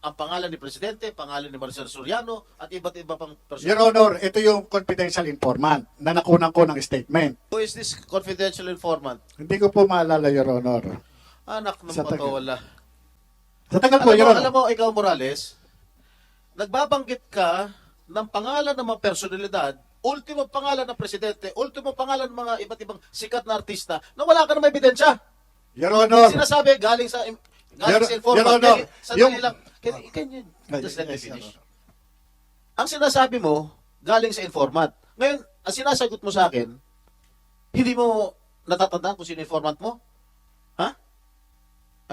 ang pangalan ni Presidente, pangalan ni Marcel Soriano, at iba't iba pang Your person. Honor, ito yung confidential informant na nakunan ko ng statement. Who is this confidential informant? Hindi ko po maalala, Your Honor. Anak ng Sa tagal. patawala. Sa tagal po, Alam Your mo, Honor. alam mo, ikaw Morales, nagbabanggit ka ng pangalan ng mga personalidad, ultimo pangalan ng presidente, ultimo pangalan ng mga iba't ibang sikat na artista na wala ka ng ebidensya. Your Honor. Sinasabi galing sa galing Your- sa informant. Your Honor, Kaya- sandali yung- lang. Can, can you just let me finish? Ang sinasabi mo, galing sa informant. Ngayon, ang sinasagot mo sa akin, hindi mo natatandaan kung sino informant mo? Ha?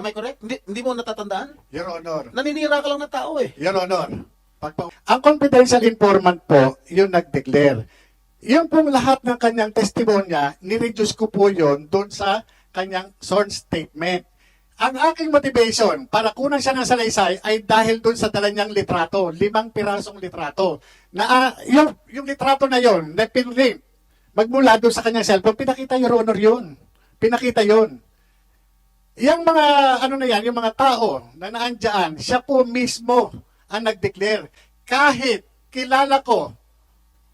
Am I correct? Hindi, hindi mo natatandaan? Your Honor. Naninira ka lang ng tao eh. Your Honor. Pagpa- ang confidential informant po, yung nag-declare. Yung pong lahat ng kanyang testimonya, nireduce ko po yun doon sa kanyang sworn statement. Ang aking motivation para kunan siya ng salaysay ay dahil doon sa dala niyang litrato, limang pirasong litrato. Na ah, yung, yung litrato na yon, na pinrint, magmula doon sa kanyang cellphone, pinakita Your Honor yun. Pinakita yun. Yung mga ano na yan, yung mga tao na naandyan, siya po mismo ang nag-declare. Kahit kilala ko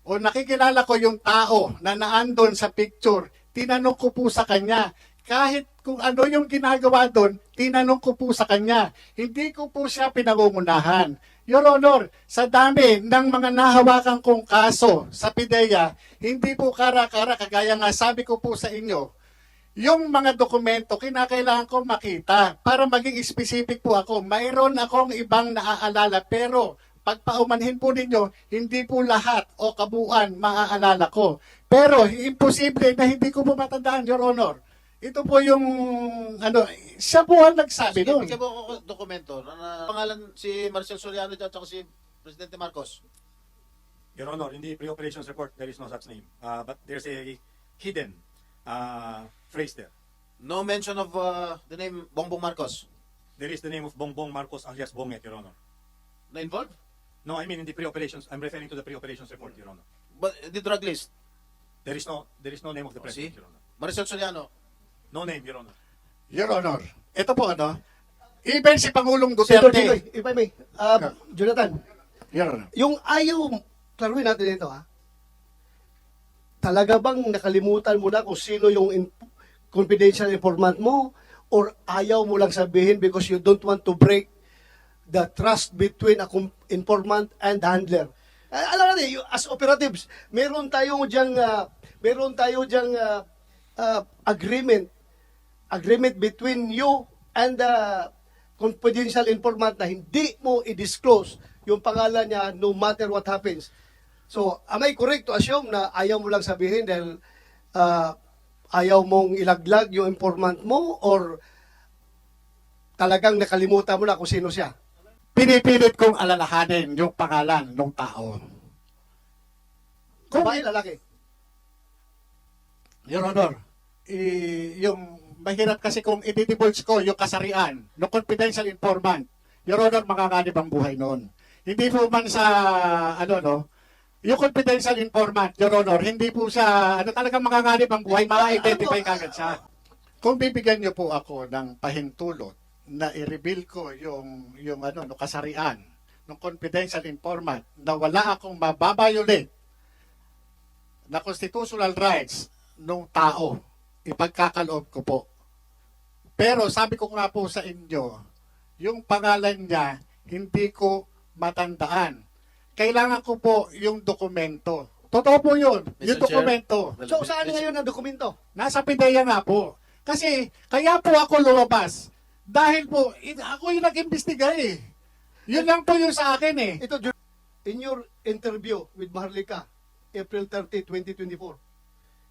o nakikilala ko yung tao na naandon sa picture, tinanong ko po sa kanya. Kahit kung ano yung ginagawa doon, tinanong ko po sa kanya. Hindi ko po siya pinangungunahan. Your Honor, sa dami ng mga nahawakan kong kaso sa PIDEA, hindi po kara-kara, kagaya nga sabi ko po sa inyo, yung mga dokumento, kinakailangan ko makita para maging specific po ako. Mayroon akong ibang naaalala pero pagpaumanhin po ninyo, hindi po lahat o kabuuan maaalala ko. Pero imposible na hindi ko po matandaan, Your Honor. Ito po yung, ano, siya po ang nagsabi Sige, doon. bigyan mo ako ng dokumento na, na pangalan si Marcel Soriano at saka si Presidente Marcos. Your Honor, in the pre-operations report, there is no such name. Uh, but there's a hidden uh, phrase there. No mention of uh, the name Bongbong Marcos. There is the name of Bongbong Marcos alias Bonget, Your Honor. Na involved? No, I mean in the pre-operations. I'm referring to the pre-operations report, Your Honor. But the drug list. There is no, there is no name of the Oh, see? president, Your Honor. Marcel Soriano. No name, Your Honor. Your Honor, ito po ano, even si Pangulong Senator Duterte. Jinoy, if I may, uh, Jonathan, Your Honor. yung ayaw, klaruhin natin ito ha, talaga bang nakalimutan mo na kung sino yung in- confidential informant mo or ayaw mo lang sabihin because you don't want to break the trust between a com- informant and the handler. Ah, alam natin, you- as operatives, meron tayong diyang, ah, meron tayo diyang ah, ah, agreement agreement between you and the confidential informant na hindi mo i-disclose yung pangalan niya no matter what happens. So, am I correct to assume na ayaw mo lang sabihin dahil ah, ayaw mong ilaglag yung informant mo or talagang nakalimutan mo na kung sino siya? Pinipilit kong alalahanin yung pangalan ng tao. Kung Babae, lalaki. Your Honor, i- yung mahirap kasi kung i-divulge ko yung kasarian ng confidential informant, Your Honor, makakanib ang buhay noon. Hindi po man sa, ano no, yung confidential informant, Your Honor, hindi po siya, ano talagang makakanib ang buhay, ma-identify kagad siya. Kung bibigyan niyo po ako ng pahintulot na i-reveal ko yung, yung ano, no, kasarian ng confidential informant na wala akong mababayolate na constitutional rights ng tao, ipagkakaloob ko po. Pero sabi ko nga po sa inyo, yung pangalan niya, hindi ko matandaan. Kailangan ko po yung dokumento. Totoo po yun, Mr. yung Chair. dokumento. So, saan ngayon ang dokumento? Nasa PIDEA nga po. Kasi, kaya po ako lumabas. Dahil po, in- ako yung nag-imbestiga eh. Yun lang po yung sa akin eh. Ito, in your interview with Maharlika, April 30, 2024,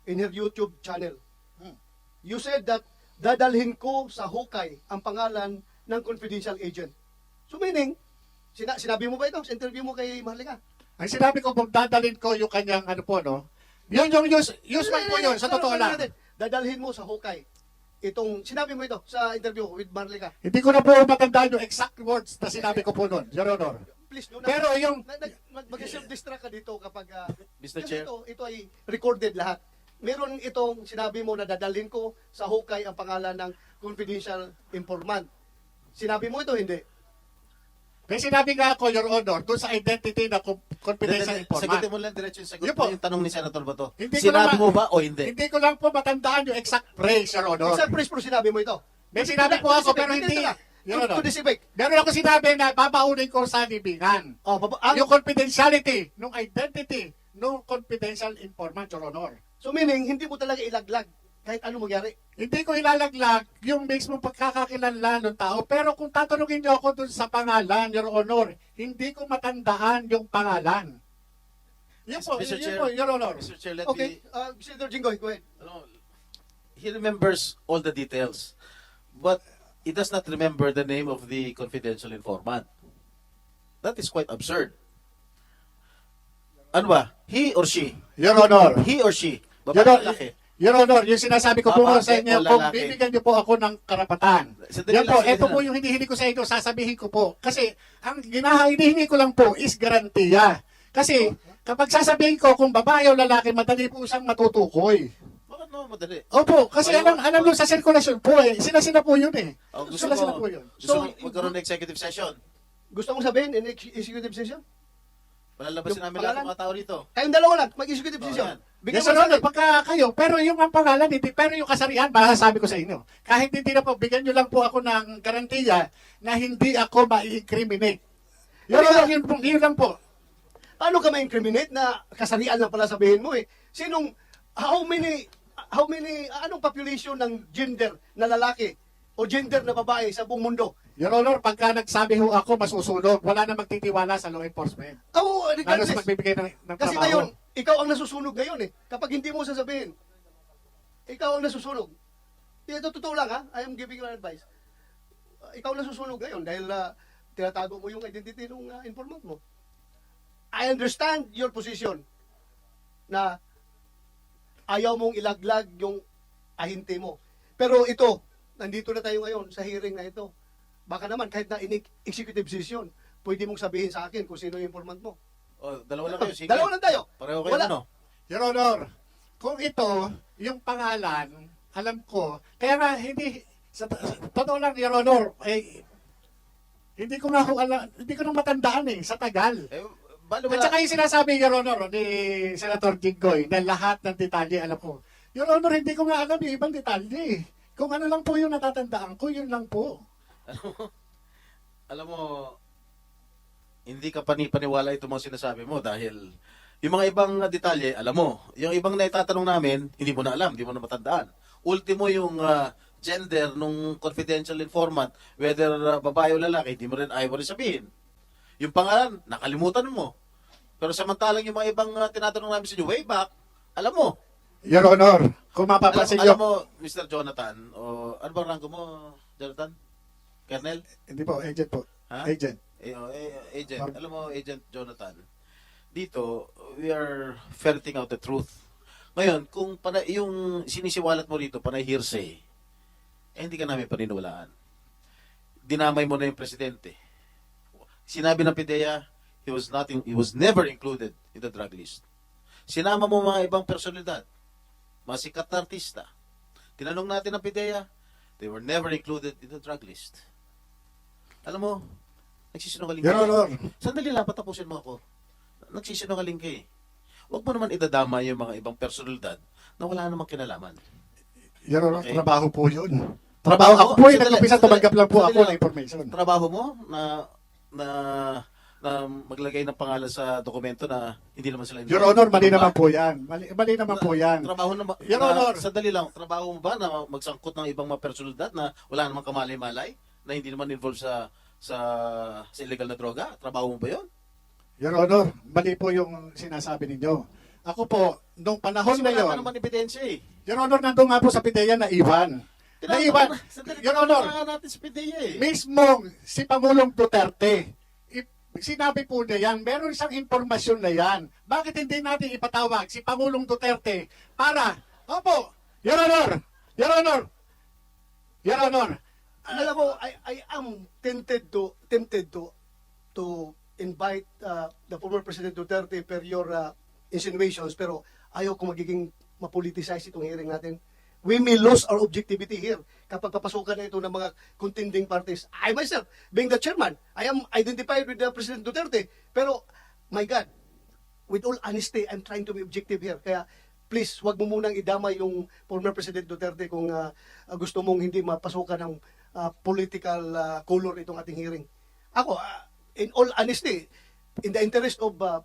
in her YouTube channel, Hmm. you said that dadalhin ko sa hukay ang pangalan ng confidential agent. So meaning, sina- sinabi mo ba ito sa interview mo kay Maharlika? Ang sinabi ko po, dadalhin ko yung kanyang ano po, no? Yun yung use, use man po yun, sa totoo lang. Dadalhin mo sa hukay. Itong, sinabi mo ito sa interview with Maharlika. Hindi ko na po matandaan yung exact words na sinabi ko po noon, Your Honor. Please, do not. Pero yung- mag-self-distract ka dito kapag... ah, Mr. kasi Chair. Ito, ito ay recorded lahat. Meron itong sinabi mo na dadalhin ko sa hukay ang pangalan ng confidential informant. Sinabi mo ito, hindi? May sinabi nga ako, Your Honor, doon sa identity na confidential Sagutin informant. mo lang diretso yung sagot Yun po. yung tanong ni Senator Bato. Hindi Sinabi mo ba o hindi? Hindi ko lang po matandaan yung exact phrase, Your Honor. Isang press pro sinabi mo ito. May sinabi po ako, pero hindi. Your Honor. to dissipate. Meron ako sinabi na babaunin ko sa libingan. Oh, baba, ang, Yung confidentiality, nung identity, nung confidential informant, Your Honor. So meaning, hindi mo talaga ilaglag kahit ano mangyari. Hindi ko ilalaglag yung mismo pagkakakilanlan ng tao. Pero kung tatanungin niyo ako dun sa pangalan, Your Honor, hindi ko matandaan yung pangalan. Yun po, Mr. yun Chair, po, Your Honor. Mr. Chair, let Okay, me, uh, Senator Jinggoy, go ahead. ano, he remembers all the details. But he does not remember the name of the confidential informant. That is quite absurd. Ano ba? He or she? Your Honor. He or she? Your, Babae o Honor, lalaki? Your Honor, yung sinasabi ko po Babae sa inyo, o kung lalaki? bibigyan niyo po ako ng karapatan. Sandali Yan lang, po, sandali ito po lang. yung hinihili ko sa inyo, sasabihin ko po. Kasi, ang ginaha, hinihingi ko lang po is garantiya. Kasi, kapag sasabihin ko kung babae o lalaki, madali po siyang matutukoy. Bakit no, madali? Opo, kasi Ayaw- alam, alam nyo sa sirkulasyon po eh. Sila-sila po yun eh. Oh, gusto mo, po yun. gusto So, mo magkaroon ng executive session? Gusto mong sabihin in ex- executive session? Palalabasin Yung namin lahat ng mga tao rito. Kayong dalawa lang, mag-executive Oh, session. yan. Bigyan Yes, mo sa akin. pagka kayo, pero yung ang pangalan, hindi, pero yung kasarian, masasabi ko sa inyo. Kahit hindi na po, bigyan nyo lang po ako ng garantiya na hindi ako ma-incriminate. Your Pero- Honor, yun, po- yun lang po. Paano ka ma-incriminate na kasarian lang pala sabihin mo eh? Sinong, how many, how many, anong population ng gender na lalaki o gender na babae sa buong mundo? Your Honor, pagka nagsabi ho ako, masusunod. Wala na magtitiwala sa law enforcement. Oh, Lalo regardless. sa magbibigay ng, ng Kasi trabaho. ngayon, ikaw ang nasusunog ngayon eh. Kapag hindi mo sasabihin, ikaw ang nasusunog. Ito totoo lang ha, I am giving you an advice. Uh, ikaw ang nasusunog ngayon dahil uh, tinatago mo yung identity ng uh, informant mo. I understand your position na ayaw mong ilaglag yung ahinti mo. Pero ito, nandito na tayo ngayon sa hearing na ito. Baka naman kahit na in executive session, pwede mong sabihin sa akin kung sino yung informant mo. Oh, dalawa lang kayo, sige. Dalawa lang tayo. Pareho kayo Wala. ano? Your Honor, kung ito, yung pangalan, alam ko, kaya nga hindi, sa, sa totoo lang, Your Honor, eh, hindi ko nga ho alam, hindi ko na matandaan eh, sa tagal. Eh, balo At saka yung sinasabi, Your Honor, ni Senator Jinggoy, na lahat ng detalye alam ko. Your Honor, hindi ko nga alam yung ibang detalye. eh. Kung ano lang po yung natatandaan ko, yun lang po. alam mo, hindi ka panipaniwala itong mga sinasabi mo dahil yung mga ibang detalye, alam mo. Yung ibang naitatanong namin, hindi mo na alam, hindi mo na matandaan. Ultimo yung ah, gender nung confidential informant, whether ah, babae o lalaki, hindi mo rin ayaw mo rin sabihin. Yung pangalan, nakalimutan mo. Pero samantalang yung mga ibang ah, tinatanong namin sa inyo, way back, alam mo. Your Honor, kung Alam, mapapansin alam nyo, mo, Mr. Jonathan, o ano bang rango mo, Jonathan? Colonel? hindi po, agent po. Ha? Agent. Eh, oh, eh, agent, Mar- alam mo, Agent Jonathan, dito, we are ferreting out the truth. Ngayon, kung pana, yung sinisiwalat mo rito, panay hearsay, eh, hindi ka namin paniniwalaan. Dinamay mo na yung presidente. Sinabi ng PIDEA, he was not in- he was never included in the drug list. Sinama mo mga ibang personalidad, mga sikat na artista. Tinanong natin ng PIDEA, they were never included in the drug list. Alam mo, nagsisinungaling Your. Honor, Sandali lang, patapusin mo ako. Nagsisinungaling ka eh. Huwag mo naman idadama yung mga ibang personalidad na wala namang kinalaman. Your Honor, Okay. trabaho po yun. Trabaho ako po yung Sandali, nag-umpisa, sandali, tumanggap lang po sandali ako lang. ng information. Trabaho mo na na na maglagay ng pangalan sa dokumento na hindi naman sila Your Honor, mali naman po yan. Mali, mali naman po yan. Trabaho na? Your na- Honor. Sandali lang, trabaho mo ba na magsangkot ng ibang mga personalidad na wala namang kamalay-malay? Na hindi naman involved sa sa sa illegal na droga? Trabaho mo ba yun? Your Honor, mali po yung sinasabi ninyo. Ako po, nung panahon Kasi na wala yon, ka naman ebidensya eh. Your Honor, nandun nga po sa PIDEA na Ivan. Na Ivan, Sandali, Your Honor, tinatawag natin sa PDEA eh. mismong si Pangulong Duterte, i- sinabi po niya yan, meron isang impormasyon na yan. Bakit hindi natin ipatawag si Pangulong Duterte para, opo, Your Honor, Your Honor, Your Honor, alam mo, I, I am tempted to tempted to to invite uh, the former President Duterte per your uh, insinuations pero ayaw ko magiging mapoliticize itong hearing natin. we may lose our objectivity here kapag papasukan na ito ng mga contending parties. I myself, being the chairman, I am identified with the President Duterte. Pero, my God, with all honesty, I'm trying to be objective here. Kaya, please, wag mo munang idama yung former President Duterte kung ah, gusto mong hindi mapasukan ng ah, political ah, color itong ating hearing. Ako, ah, in all honesty, in the interest of ah,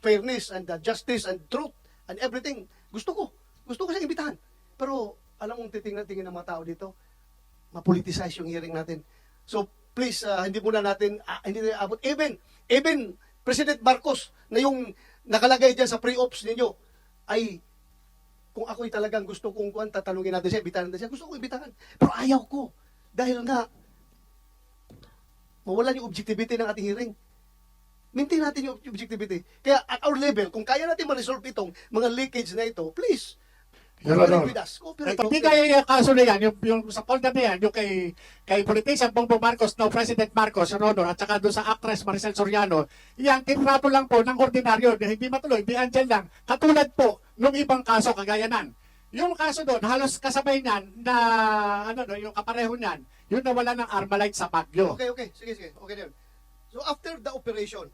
fairness and uh, justice and truth and everything. Gusto ko. Gusto ko siyang imbitahan. Pero alam mong titingnan-tingin ng mga tao dito, mapoliticize yung hearing natin. So please, uh, hindi muna natin, ah, hindi na abot. Even, even President Marcos na yung nakalagay dyan sa pre-ops ninyo ay kung ako'y talagang gusto kong kuwan, tatanungin natin siya, ibitahan natin siya, gusto ko ibitahan. Pero ayaw ko. Dahil nga, mawalan yung objectivity ng ating hearing maintain natin yung objectivity. Kaya at our level, kung kaya natin ma-resolve itong mga leakage na ito, please, Your cooperate Honor. Hindi kaya yung kaso na yan, yung, yung sa folder na yan, yung kay, kay politician Bongbong Marcos, no, President Marcos, Your Honor, at saka doon sa actress Maricel Soriano, yan, tinrato lang po ng ordinaryo, na hindi matuloy, di andyan lang. Katulad po, nung ibang kaso, kagaya nan. Yung kaso doon, halos kasabay niyan na, ano no, yung kapareho niyan, yung nawala ng Armalite sa Baguio. Okay, okay. Sige, sige. Okay yun. So after the operation,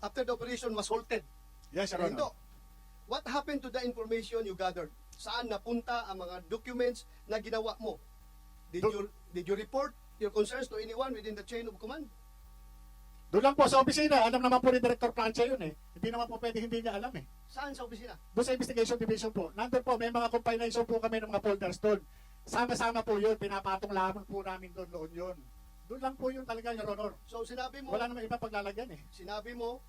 after the operation was halted, Yes, Your Honor. what happened to the information you gathered? Saan napunta ang mga documents na ginawa mo? Did you did you report your concerns to anyone within the chain of command? Doon lang po sa opisina, alam naman po ni Director Plancha yun eh. Hindi naman po pwede hindi niya alam eh. Saan sa opisina? Doon sa investigation division po, nandun po, may mga compilation po kami ng mga folders doon. Sama-sama po yun, pinapatong lamang po namin doon noon yun. Doon lang po yun talaga, Your Honor. So sinabi mo, Wala naman iba paglalagyan eh. sinabi mo,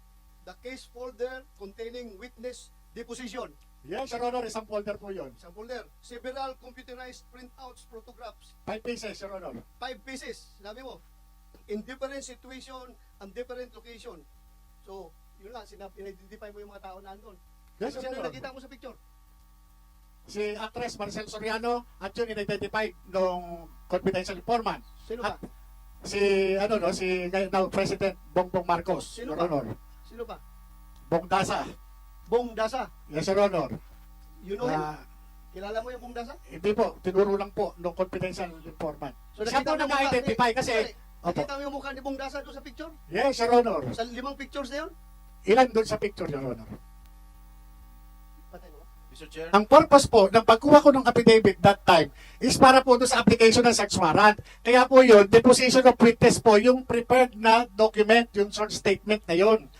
the case folder containing witness deposition. Yes, Your Honor, isang folder po yun. Isang folder. Several computerized printouts, photographs. Five pieces, Your Honor. Five pieces. Sinabi mo. In different situation and different location. So, yun lang. Sinab- in-identify mo yung mga tao nandun. Yes, Sino Your Honor. nakita mo sa picture? Si actress Marcel Soriano at yun in-identify nung confidential informant. Sino At ba? si, ano no, si ngayon now President Bongbong Marcos, Sino Your ba? Honor. Sino ba? Bong Dasa. Bong Dasa. Yes, Your Honor. You know him? Ah, Kilala mo yung Bong Dasa? hindi po, tinuro lang po nung confidential informant. Siya po nakita mo yung mukha- nag-identify kasi, Sorry, Opo. Nakita mo yung mukha ni Bong Dasa doon sa picture? yes, Your Honor. Sa limang pictures na yun? Ilan doon sa picture, Your Honor? Patay mo. Mr. Chair. Ang purpose po ng pagkuha ko ng affidavit that time is para po doon sa application ng search warrant. Kaya po yun, deposition of witness po, yung prepared na document, yung short statement na yun.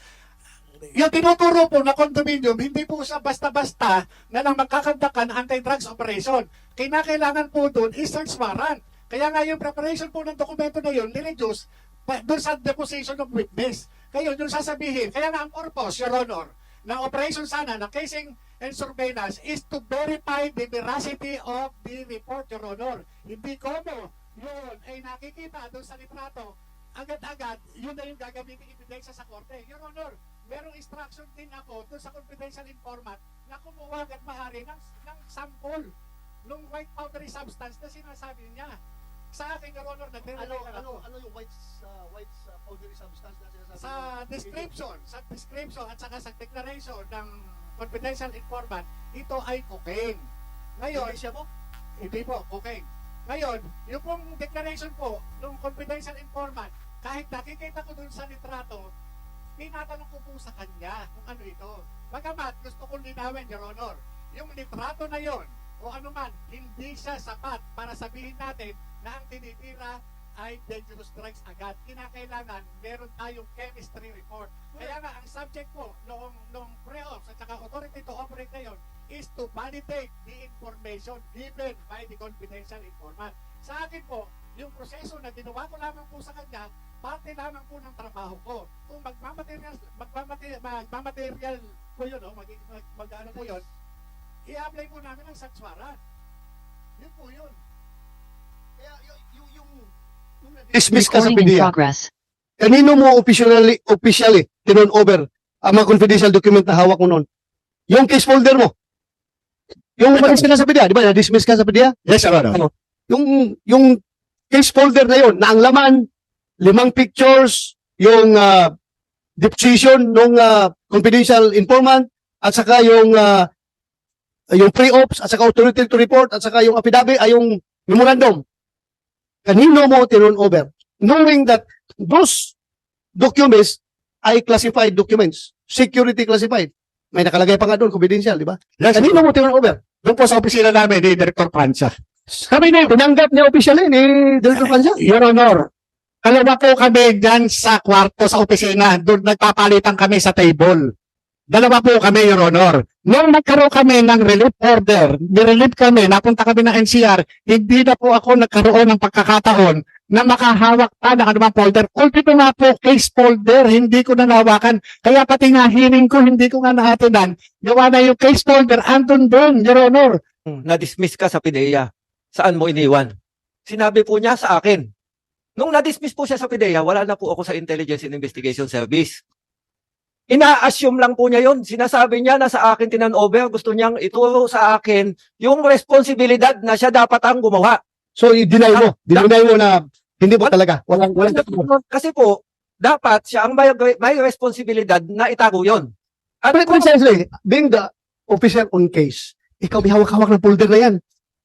Yung tinuturo po na condominium, hindi po siya basta-basta na lang magkakandakan anti-drugs operation. Kinakailangan po doon is search warrant. Kaya nga yung preparation po ng dokumento na yun, nireduce doon sa deposition of witness. Kaya yun, yung sasabihin, kaya nga ang purpose, Your Honor, ng operation sana, ng casing and surveillance is to verify the veracity of the report, Your Honor. Hindi ko mo, yun ay nakikita doon sa litrato, agad-agad, yun na yung gagamitin ebidensya sa korte. Your Honor, merong instruction din ako doon sa confidential informant na kumuha agad maaari ng, ng sample ng white powdery substance na sinasabi niya. Sa akin, Your Honor, Ano, nagre-rely lang ano, ako. ano yung white, uh, white uh, powdery substance na sinasabi Sa mo? description, sa description at saka sa declaration ng confidential informant, ito ay cocaine. Ngayon, Hindi siya mo? hindi po, cocaine. Ngayon, yung pong declaration po ng confidential informant, kahit nakikita ko dun sa litrato, tinatanong ko po sa kanya kung ano ito. Bagamat gusto kong linawin, Your Honor, yung litrato na yon o ano man, hindi siya sapat para sabihin natin na ang tinitira ay dangerous drugs agad. Kinakailangan meron tayong chemistry report. Kaya nga, ang subject po noong, noong pre-ops at saka authority to operate ngayon is to validate the information given by the confidential informant. Sa akin po, yung proseso na ginawa ko lamang po sa kanya, parte lamang po ng trabaho ko. Kung magmamaterial, magmamaterial, magmamaterial po yun, no? mag, mag, mag, ano po yun, i-apply po namin ang warrant. Yun po yun. Kaya yung, yung, yung, yung dismiss ka sa PDEA, kanino mo officially, officially, tinon over ang mga confidential document na hawak mo noon? Yung case folder mo. Yung umalis ka na sa PDEA, di ba? Na-dismiss ka sa PDEA? Yes, Your Honor. Yung, yung case folder na yon na ang laman, limang pictures, yung uh, deposition ng confidential informant, at saka yung uh, yung pre-ops at saka authority to report at saka yung affidavit ay yung memorandum. Kanino mo turn over? Knowing that those documents ay classified documents. Security classified. May nakalagay pa nga doon, confidential, di ba? Yes, Kanino mo turn over? doon po sa opisina namin ni Director Pancha. Kami na, tinanggap niya official eh, ni Director Panza. Your Honor, kalawa po kami dyan sa kwarto sa opisina. Doon nagpapalitan kami sa table. Dalawa po kami, Your Honor. Nung nagkaroon kami ng relief order, nirelieve kami, napunta kami ng NCR, hindi na po ako nagkaroon ng pagkakataon na makahawak pa ng anumang folder. Ultimo nga po, case folder, hindi ko na nahawakan. Kaya pati nga hearing ko, hindi ko nga naatinan. Gawa na yung case folder, andun doon, Your Honor. na-dismiss ka sa PIDEA, saan mo iniwan? Sinabi po niya sa akin. Nung na-dismiss po siya sa PIDEA, wala na po ako sa Intelligence and Investigation Service. Ina-assume lang po niya yon. Sinasabi niya na sa akin tinan-over, gusto niyang ituro sa akin yung responsibilidad na siya dapat ang gumawa. So, i-deny mo. Deny mo na hindi mo talaga. Walang, walang, Kasi po, dapat siya ang may, may responsibilidad na itago yon. At But precisely, being the officer on case, ikaw may hawak-hawak ng folder na yan.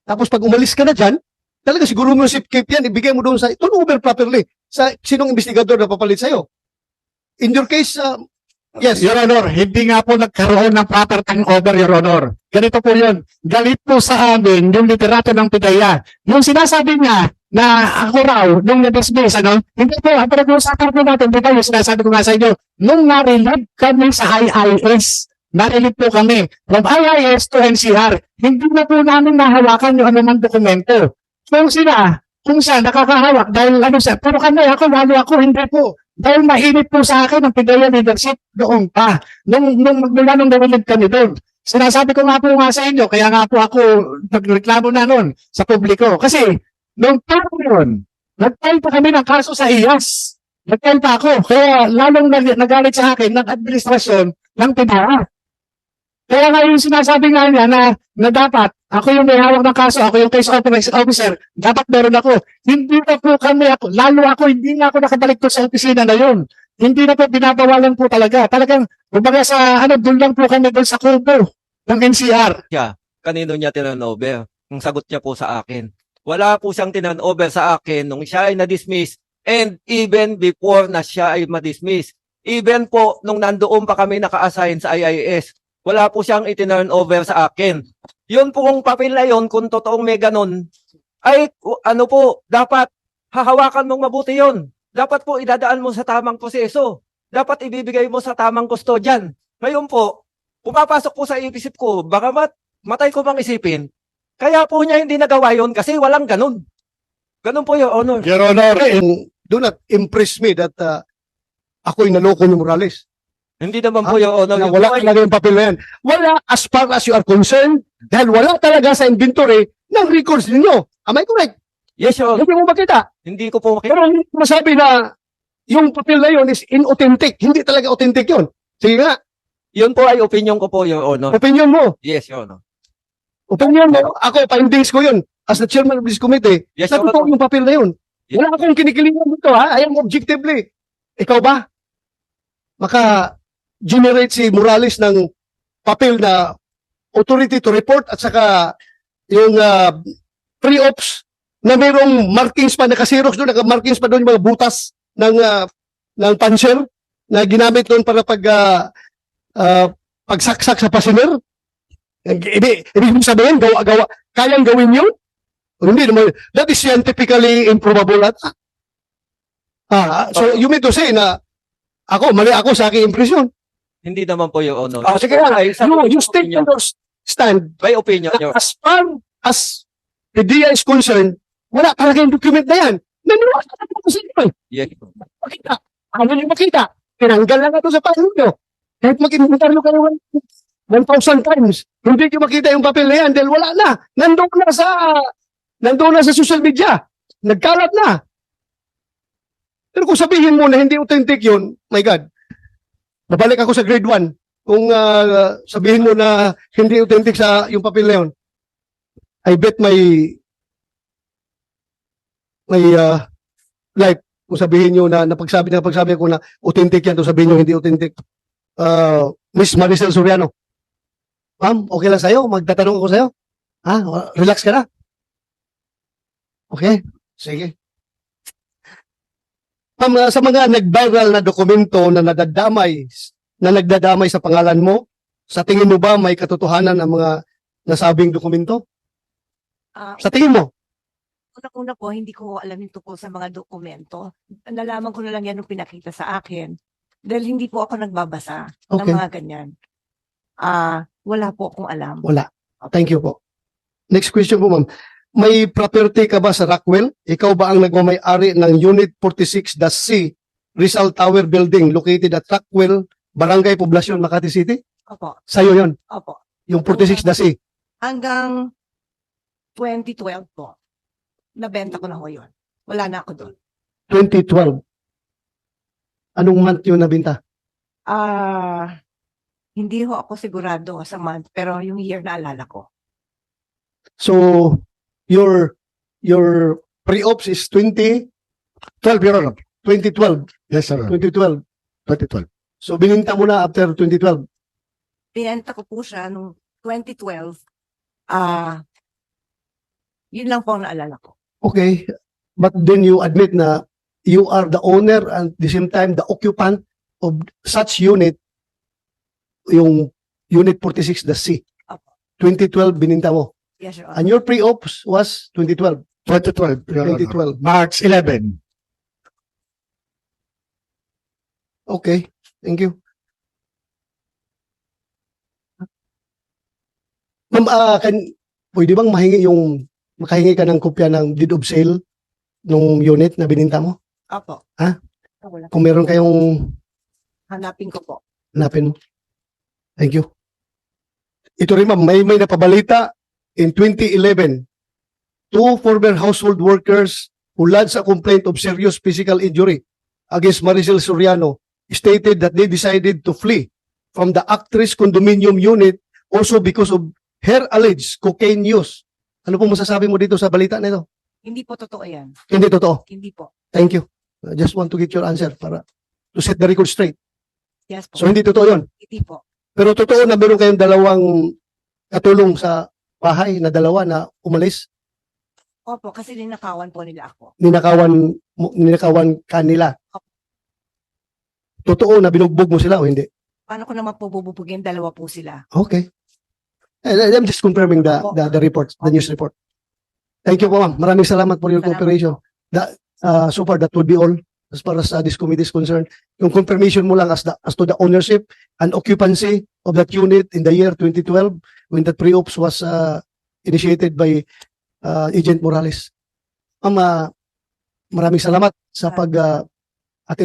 Tapos pag umalis ka na dyan, talaga siguro mo yung keep yan, ibigay mo doon sa, turn over properly sa sinong investigador na papalit sa'yo. In your case, uh, yes, Your Honor, hindi nga po nagkaroon ng proper turnover, Your Honor. Ganito po yun. Galit po sa amin yung literato ng PIDEA. Yung sinasabi niya na ako raw, nung na-dismiss, ano, hindi po, ang pinag-uusapan po natin, di ba yung sinasabi ko nga sa inyo, nung na-relieve kami sa IIS, na-relieve po kami from IIS to NCR, hindi na po namin nahawakan yung anumang dokumento. Kung sila, kung siya nakakahawak dahil ano siya, pero kami, ako, lalo ako, hindi po. Dahil mainit po sa akin ang PIDEA leadership noon pa. Nung, nung magmula nung narinig kami doon. Sinasabi ko nga po nga sa inyo, kaya nga po ako nagreklamo na noon sa publiko. Kasi, nung time yun, nag-file pa kami ng kaso sa IAS. Pa ako. Kaya lalong nag- nagalit sa akin ng administrasyon ng PIDEA. Kaya nga yung sinasabi nga niya na, na dapat, ako yung may hawak ng kaso, ako yung case officer, dapat meron ako. Hindi na po kami ako, lalo ako, hindi na ako nakabalik po sa opisina na yun. Hindi na po binabawalan po talaga. Talagang, kumbaga sa, ano, doon lang po kami doon sa kubo ng NCR. kanino niya tinan-over? Ang sagot niya po sa akin. Wala po siyang tinan-over sa akin nung siya ay na-dismiss and even before na siya ay ma-dismiss. Even po nung nandoon pa kami naka-assign sa IIS, wala po siyang itinurn over sa akin. Yun po kung papel na yun, kung totoong may ganun, ay ano po, dapat hahawakan mong mabuti yon. Dapat po idadaan mo sa tamang proseso. Dapat ibibigay mo sa tamang kustodyan. Ngayon po, pumapasok po sa isip ko, baka mat, matay ko bang isipin, kaya po niya hindi nagawa yon kasi walang ganun. Ganun po yung honor. Your Honor, do not impress me that uh, ako'y naloko ni Morales. Hindi naman po yung honor. Na Yung wala po ay- talaga yung papel na yan. Wala as far as you are concerned dahil wala talaga sa inventory ng records ninyo. Am I correct? Yes, Your Honor. Hindi mo makita. Hindi ko po makita. Pero hindi mo masabi na yung papel na yun is inauthentic. Hindi talaga authentic yun. Sige nga, Yun po ay opinion ko po, Your Honor. opinion mo. Yes, Your Honor. Opinion mo. Ako, findings ko yun. As the chairman of this committee, Yes, na Your totoo Honor. yung papel na yun. Yes. Wala akong kinikilingan dito ha. I am objectively. Ikaw ba? Maka generate si Morales ng papel na authority to report at saka yung uh, pre-ops na mayroong markings pa, nakasirox doon, naka-markings pa doon yung mga butas ng, uh, ng panser na ginamit doon para pag uh, uh, pagsaksak sa passenger. Ibig, ibig sabihin, gawa, gawa, kayang gawin yun? Hindi naman. That is scientifically improbable at ah, so you mean to say na ako, mali ako sa aking impresyon. Hindi naman po, Your Honor. Ah, sige nga, sa- you, you state opinion. your stand By opinion, na Your as far as the DIA is concerned, wala talaga yung document na yan. Naniwala ka na sa inyo eh. Yes. Makita. Ano yung makita? Tinanggal lang ito sa pangalan nyo. Kahit mag-inventaryo kayo 1,000 times, hindi nyo makita yung papel na yan dahil wala na. Nandun na sa, nandun na sa social media. Nagkalat na. Pero kung sabihin mo na hindi authentic yun, my God, babalik ako sa grade 1. Kung ah, sabihin mo na hindi authentic sa yung papel na yun, I bet may may ah, life kung sabihin nyo na napagsabi na pagsabi ko na authentic yan, to sabihin nyo hindi authentic. Uh, Miss Maricel Soriano. Ma'am, okay lang sa'yo? Magtatanong ako sa'yo? Ha? Relax ka na? Okay? Sige. Sa mga nag-viral na dokumento na nadadamay, na nagdadamay sa pangalan mo, sa tingin mo ba may katotohanan ang mga nasabing dokumento? Ah, Sa tingin mo? Una-una po, hindi ko alam yung tungkol sa mga dokumento. Nalaman ko na lang yan nung pinakita sa akin. Dahil hindi po ako nagbabasa ng Okay. mga ganyan. Ah, wala po akong alam. Wala. Thank you po. Next question po, ma'am. May property ka ba sa Rockwell? Ikaw ba ang nagmamay-ari ng Unit 46-C Rizal Tower Building located at Rockwell, Barangay Poblacion, Makati City? Opo, Sa'yo yon opo. yung 46-C. Hanggang 2012 po, nabenta ko na ho yun. Wala na ako doon. 2012. Anong month yun nabinta? Ah, hindi ho ako sigurado sa month, pero yung year na alala ko. So, your your pre-ops is 2012, Your Honor. 2012. Yes, sir. 2012. 2012. So, bininta mo na after 2012. Binenta ko po siya nung 2012. Ah, yun lang po ang naalala ko. Okay. But then you admit na you are the owner and at the same time the occupant of such unit, yung Unit 46, the C. Apo. 2012, bininta mo. Yes, Your Honor. And your pre-ops was 2012. 2012. Your Honor. 2012. March 11. Okay. Thank you. Ma'am, ah, kan, pwede bang mahingi yung, makahingi ka ng kopya ng deed of sale nung unit na bininta mo? Opo. Ha? Wala. Kung meron kayong Hanapin ko po. Hanapin mo. Thank you. Ito rin ma'am, may, may napabalita in 2011, two former household workers who lodged a complaint of serious physical injury against Maricel Soriano stated that they decided to flee from the actress condominium unit also because of her alleged cocaine use. Ano po masasabi mo dito sa balita na ito? Hindi po totoo yan. Hindi totoo. Hindi po. Thank you. I just want to get your answer para to set the record straight. Yes po. So hindi totoo yun. hindi po. Pero totoo na meron kayong dalawang katulong sa bahay na dalawa na umalis, Opo, kasi ninakawan po nila ako. ninakawan, mo- ninakawan kanila. Totoo na binugbog mo sila o hindi? Paano ko naman po bububugin? Dalawa po sila. Okay. Eh, I'm just confirming the, the, the report, the news report. Thank you po ma'am. Maraming salamat for your Salamat cooperation. That, uh, so far, that would be all as far as uh, this committee is concerned. Yung confirmation mo lang as, the, as to the ownership and occupancy of that unit in the year 2012 when that pre-ops was uh, initiated by uh, Agent Morales. Ma'am, uh, maraming salamat sa pag uh,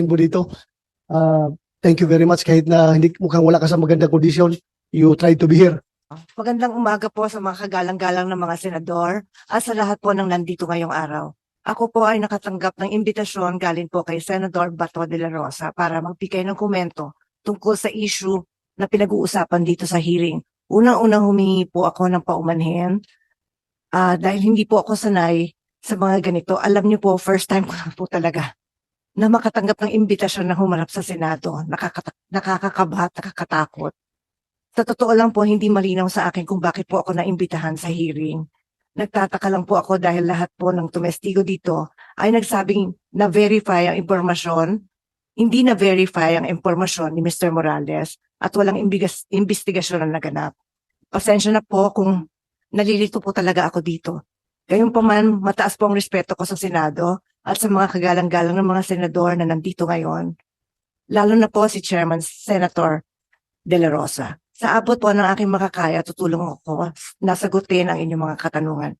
mo dito. Uh, thank you very much kahit na hindi mukhang wala ka sa magandang kondisyon. You tried to be here. Magandang umaga po sa mga kagalang-galang ng mga senador at sa lahat po ng nandito ngayong araw. Ako po ay nakatanggap ng imbitasyon galing po kay Senador Bato de la Rosa para magbigay ng komento tungkol sa issue na pinag-uusapan dito sa hearing. Unang-unang humingi po ako ng paumanhin ah, dahil hindi po ako sanay sa mga ganito. Alam niyo po, first time ko na po talaga na makatanggap ng imbitasyon na humarap sa Senado. Nakakata- nakakakabahat, nakakatakot. Sa totoo lang po, hindi malinaw sa akin kung bakit po ako naimbitahan sa hearing. Nagtataka lang po ako dahil lahat po ng tumestigo dito ay nagsabing na-verify ang impormasyon, hindi na-verify ang impormasyon ni Mr. Morales at walang imbigas, investigasyon na naganap. Pasensya na po kung nalilito po talaga ako dito. Gayunpaman, mataas po ang respeto ko sa Senado at sa mga kagalang-galang ng mga senador na nandito ngayon. Lalo na po si Chairman Senator De La Rosa. Sa abot po ng aking makakaya, tutulong ako na sagutin ang inyong mga katanungan.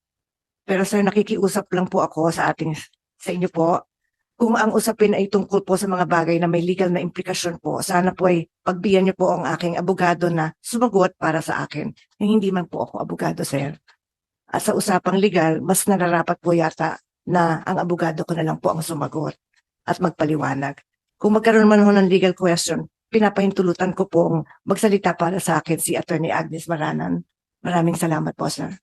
Pero sir, nakikiusap lang po ako sa ating sa inyo po. Kung ang usapin ay tungkol po sa mga bagay na may legal na implikasyon po, sana po ay pagbiyan niyo po ang aking abogado na sumagot para sa akin. Hindi man po ako abogado, sir. At sa usapang legal, mas nararapat po yata na ang abogado ko na lang po ang sumagot at magpaliwanag. Kung magkaroon man ho ng legal question, pinapahintulutan ko pong magsalita para sa akin si Attorney Agnes Maranan. Maraming salamat po, sir.